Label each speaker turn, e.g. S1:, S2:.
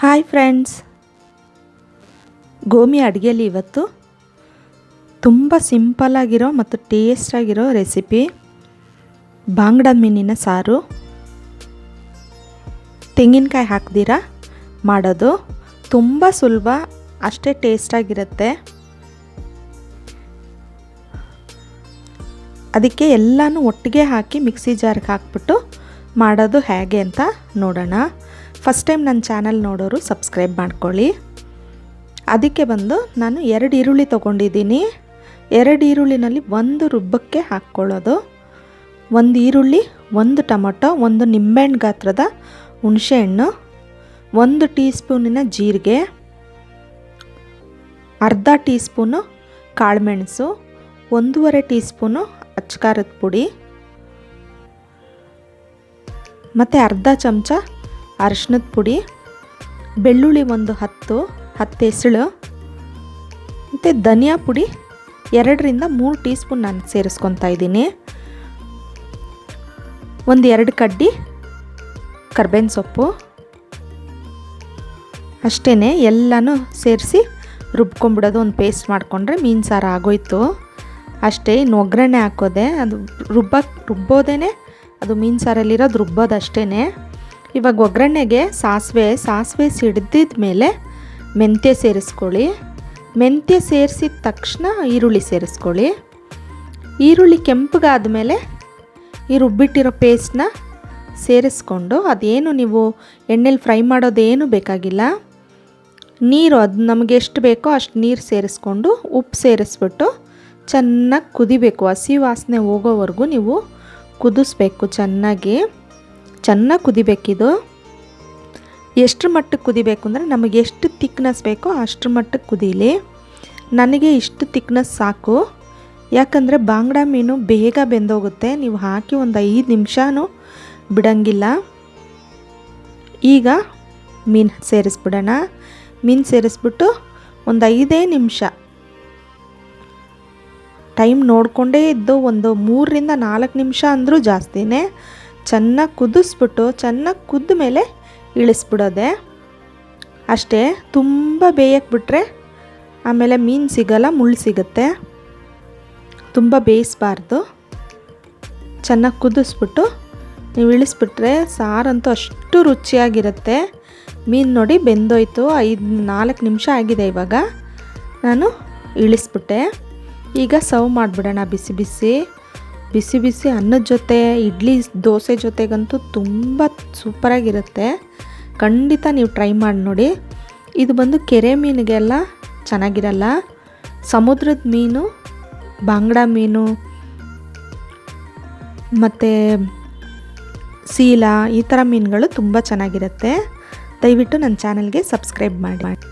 S1: Hi friends ಗೋಮಿ ಅಡುಗೆಯಲ್ಲಿ ಇವತ್ತು ತುಂಬ ಸಿಂಪಲ್ಲಾಗಿರೋ ಮತ್ತು ಟೇಸ್ಟಾಗಿರೋ ರೆಸಿಪಿ ಬಾಂಗ್ಡ ಮೀನಿನ ಸಾರು. ತೆಂಗಿನಕಾಯಿ ಹಾಕ್ದಿರಾ? ಮಾಡೋದು ತುಂಬ ಸುಲಭ, ಅಷ್ಟೇ ಟೇಸ್ಟಾಗಿರುತ್ತೆ ಅದಕ್ಕೆ ಎಲ್ಲನೂ ಒಟ್ಟಿಗೆ ಹಾಕಿ ಮಿಕ್ಸಿ ಜಾರ್ಗೆ ಹಾಕ್ಬಿಟ್ಟು ಮಾಡೋದು ಹೇಗೆ ಅಂತ ನೋಡೋಣ. ಫಸ್ಟ್ ಟೈಮ್ ನನ್ನ ಚಾನಲ್ ನೋಡೋರು ಸಬ್ಸ್ಕ್ರೈಬ್ ಮಾಡ್ಕೊಳ್ಳಿ. ಅದಕ್ಕೆ ಬಂದು ನಾನು ಎರಡು ಈರುಳ್ಳಿ ತೊಗೊಂಡಿದ್ದೀನಿ. ಎರಡು ಈರುಳ್ಳಿನಲ್ಲಿ ಒಂದು ರುಬ್ಬಕ್ಕೆ ಹಾಕ್ಕೊಳ್ಳೋದು. ಒಂದು ಈರುಳ್ಳಿ, ಒಂದು ಟೊಮೊಟೊ, ಒಂದು ನಿಂಬೆಹಣ್ಣು ಗಾತ್ರದ ಹುಣಸೆಹಣ್ಣು ಒಂದು ಟೀ ಸ್ಪೂನಿನ ಜೀರಿಗೆ, ಅರ್ಧ ಟೀ ಸ್ಪೂನು ಕಾಳುಮೆಣಸು, ಒಂದೂವರೆ ಟೀ ಸ್ಪೂನು ಅಚ್ಕಾರದ ಪುಡಿ, ಮತ್ತು ಅರ್ಧ ಚಮಚ ಅರಿಶಿನದ ಪುಡಿ, ಬೆಳ್ಳುಳ್ಳಿ ಒಂದು ಹತ್ತು ಹತ್ತು ಎಸಳು ಮತ್ತು ಧನಿಯಾ ಪುಡಿ ಎರಡರಿಂದ ಮೂರು ಟೀ ಸ್ಪೂನ್ ನಾನು ಸೇರಿಸ್ಕೊತಾ ಇದ್ದೀನಿ. ಒಂದು ಎರಡು ಕಡ್ಡಿ ಕರ್ಬೇವಿನ ಸೊಪ್ಪು ಅಷ್ಟೇ ಎಲ್ಲನೂ ಸೇರಿಸಿ ರುಬ್ಕೊಂಬಿಡೋದು ಒಂದು ಪೇಸ್ಟ್ ಮಾಡಿಕೊಂಡ್ರೆ ಮೀನು ಸಾರು ಆಗೋಯ್ತು. ಅಷ್ಟೇ ಇನ್ನು ಒಗ್ಗರಣೆ ಹಾಕೋದೆ ಅದು ರುಬ್ಬಕ್ಕೆ ರುಬ್ಬೋದೇ ಅದು ಮೀನು ಸಾರಲ್ಲಿರೋದು ರುಬ್ಬೋದು ಅಷ್ಟೇ ಇವಾಗ ಒಗ್ಗರಣೆಗೆ ಸಾಸಿವೆ ಸಾಸಿವೆ ಸಿಡ್ದಿದ ಮೇಲೆ ಮೆಂತ್ಯ ಸೇರಿಸ್ಕೊಳ್ಳಿ. ಮೆಂತ್ಯ ಸೇರಿಸಿದ ತಕ್ಷಣ ಈರುಳ್ಳಿ ಸೇರಿಸ್ಕೊಳ್ಳಿ. ಈರುಳ್ಳಿ ಕೆಂಪಗಾದ ಮೇಲೆ ಈ ರುಬ್ಬಿಟ್ಟಿರೋ ಪೇಸ್ಟ್ನ ಸೇರಿಸ್ಕೊಂಡು ಅದೇನು ನೀವು ಎಣ್ಣೆಲಿ ಫ್ರೈ ಮಾಡೋದೇನು ಬೇಕಾಗಿಲ್ಲ. ನೀರು ಅದು ನಮಗೆ ಎಷ್ಟು ಬೇಕೋ ಅಷ್ಟು ನೀರು ಸೇರಿಸ್ಕೊಂಡು ಉಪ್ಪು ಸೇರಿಸ್ಬಿಟ್ಟು ಚೆನ್ನಾಗಿ ಕುದಿಬೇಕು. ಹಸಿ ವಾಸನೆ ಹೋಗೋವರೆಗೂ ನೀವು ಕುದಿಸ್ಬೇಕು ಚೆನ್ನಾಗಿ. ಚೆನ್ನಾಗಿ ಕುದಿಬೇಕಿದು. ಎಷ್ಟು ಮಟ್ಟಕ್ಕೆ ಕುದಿಬೇಕು ಅಂದರೆ ನಮಗೆ ಎಷ್ಟು ತಿಕ್ನೆಸ್ ಬೇಕೋ ಅಷ್ಟರ ಮಟ್ಟಕ್ಕೆ ಕುದೀಲಿ. ನನಗೆ ಇಷ್ಟು ತಿಕ್ನೆಸ್ ಸಾಕು. ಯಾಕಂದರೆ ಬಾಂಗ್ಡಾ ಮೀನು ಬೇಗ ಬೆಂದೋಗುತ್ತೆ. ನೀವು ಹಾಕಿ ಒಂದು ಐದು ನಿಮಿಷನೂ ಬಿಡಂಗಿಲ್ಲ. ಈಗ ಮೀನು ಸೇರಿಸ್ಬಿಡೋಣ. ಮೀನು ಸೇರಿಸ್ಬಿಟ್ಟು ಒಂದು ಐದೇ ನಿಮಿಷ. ಟೈಮ್ ನೋಡಿಕೊಂಡೇ ಇದ್ದು ಒಂದು ಮೂರರಿಂದ ನಾಲ್ಕು ನಿಮಿಷ ಅಂದರೂ ಜಾಸ್ತಿನೇ. ಚೆನ್ನಾಗಿ ಕುದಿಸ್ಬಿಟ್ಟು, ಚೆನ್ನಾಗಿ ಕುದ್ದ ಮೇಲೆ ಇಳಿಸ್ಬಿಡೋದೆ. ಅಷ್ಟೇ, ತುಂಬ ಬೇಯಕ್ಕೆ ಬಿಟ್ಟರೆ ಆಮೇಲೆ ಮೀನು ಸಿಗಲ್ಲ, ಮುಳ್ಳು ಸಿಗುತ್ತೆ. ತುಂಬ ಬೇಯಿಸ್ಬಾರ್ದು. ಚೆನ್ನಾಗಿ ಕುದಿಸ್ಬಿಟ್ಟು, ನೀವು ಇಳಿಸ್ಬಿಟ್ರೆ ಸಾರಂತೂ ಅಷ್ಟು ರುಚಿಯಾಗಿರುತ್ತೆ. ಮೀನು ನೋಡಿ ಬೆಂದೋಯ್ತು, ಐದು, ನಾಲ್ಕು ನಿಮಿಷ ಆಗಿದೆ ಇವಾಗ. ನಾನು ಇಳಿಸ್ಬಿಟ್ಟೆ. ಈಗ ಸರ್ವ್ ಮಾಡಿಬಿಡೋಣ, ಬಿಸಿ ಬಿಸಿ. ಬಿಸಿ ಬಿಸಿ ಅನ್ನದ ಜೊತೆ, ಇಡ್ಲಿ ದೋಸೆ ಜೊತೆಗಂತೂ ತುಂಬ ಸೂಪರಾಗಿರುತ್ತೆ ಖಂಡಿತ ನೀವು ಟ್ರೈ ಮಾಡಿ ನೋಡಿ. ಇದು ಬಂದು ಕೆರೆ ಮೀನಿಗೆಲ್ಲ ಚೆನ್ನಾಗಿರಲ್ಲ. ಸಮುದ್ರದ ಮೀನು, ಬಾಂಗ್ಡಾ ಮೀನು, ಮತ್ತು ಸೀಲಾ ಈ ಥರ ಮೀನುಗಳು ತುಂಬ ಚೆನ್ನಾಗಿರುತ್ತೆ. ದಯವಿಟ್ಟು ನನ್ನ ಚಾನಲ್ಗೆ ಸಬ್ಸ್ಕ್ರೈಬ್ ಮಾಡಿ.